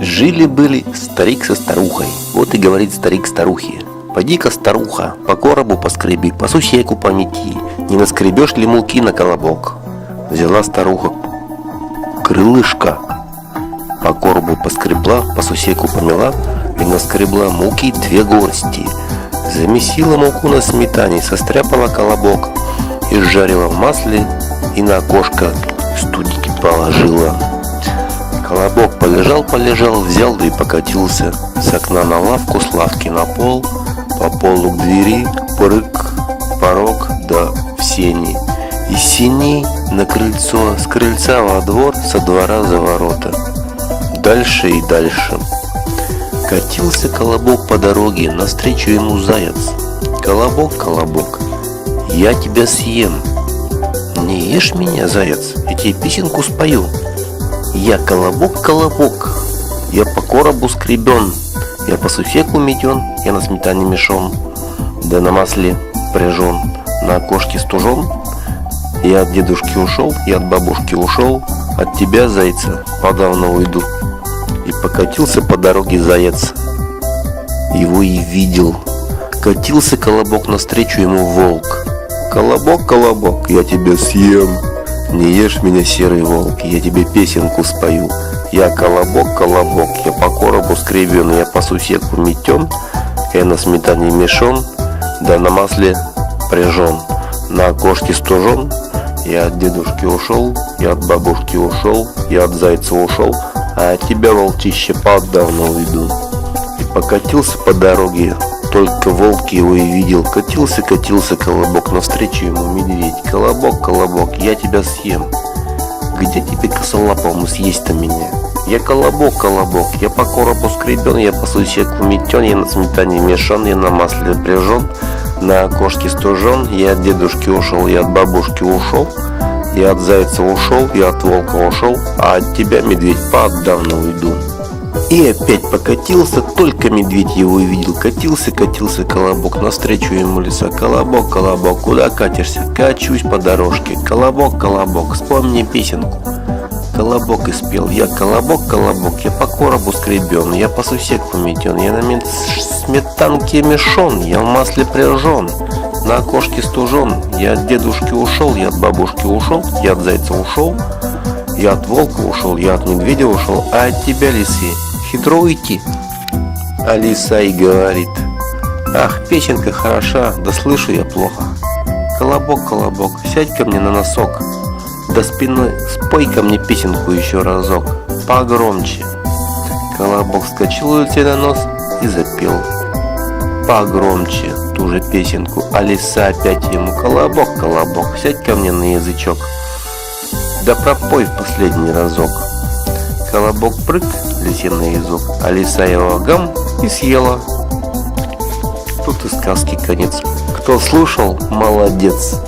Жили-были старик со старухой. Вот и говорит старик старухе. Пойди-ка, старуха, по коробу поскреби, по сусеку помети. Не наскребешь ли муки на колобок? Взяла старуха крылышко, по коробу поскребла, по сусеку помела и наскребла муки две горсти. Замесила муку на сметане, состряпала колобок и жарила в масле и на окошко студики положила. Колобок полежал-полежал, взял да и покатился с окна на лавку, с лавки на пол, по полу к двери, прыг, порог, да в сени. Из синей на крыльцо, с крыльца во двор, со двора за ворота. Дальше и дальше. Катился колобок по дороге, навстречу ему заяц. Колобок, колобок, я тебя съем. Не ешь меня, заяц, я тебе песенку спою. Я колобок, колобок, я по коробу скребен, я по сусеку метен, я на сметане мешон, да на масле пряжен, на окошке стужен. Я от дедушки ушел, я от бабушки ушел, от тебя, зайца, подавно уйду. И покатился по дороге заяц. Его и видел. Катился колобок навстречу ему волк. Колобок, колобок, я тебя съем. Не ешь меня, серый волк, я тебе песенку спою. Я колобок, колобок, я по коробу скребен, я по сусеку метен, я на сметане мешон, да на масле пряжен, на окошке стужен. Я от дедушки ушел, я от бабушки ушел, я от зайца ушел, а от тебя, волчище, подавно уйду. Покатился по дороге, только волк его и видел. Катился, катился колобок, навстречу ему медведь. Колобок, колобок, я тебя съем. Где тебе косолапому съесть-то меня? Я колобок, колобок, я по коробу скребен, я по сусеку метен, я на сметане мешан, я на масле пряжен, на окошке стужен, я от дедушки ушел, я от бабушки ушел, я от зайца ушел, я от волка ушел, а от тебя, медведь, подавно уйду. И опять покатился, только медведь его увидел. Катился, катился колобок, навстречу ему леса. Колобок, колобок, куда катишься? Качусь по дорожке. Колобок, колобок, вспомни песенку. Колобок и спел. Я колобок, колобок, я по коробу скребен, я по сусеку метен, я на мет... сметанке мешон, я в масле пряжен, на окошке стужен. Я от дедушки ушел, я от бабушки ушел, я от зайца ушел, я от волка ушел, я от медведя ушел, а от тебя, лисы, хитро уйти. Алиса и говорит, ах, песенка хороша, да слышу я плохо. Колобок, колобок, сядь ко мне на носок, до спины спой ко мне песенку еще разок, погромче. Колобок вскочил у на нос и запел. Погромче ту же песенку, Алиса опять ему, колобок, колобок, сядь ко мне на язычок. Да пропой в последний разок. Колобок прыг, лисиный язык, а лиса его гам и съела. Тут и сказки конец. Кто слушал, молодец.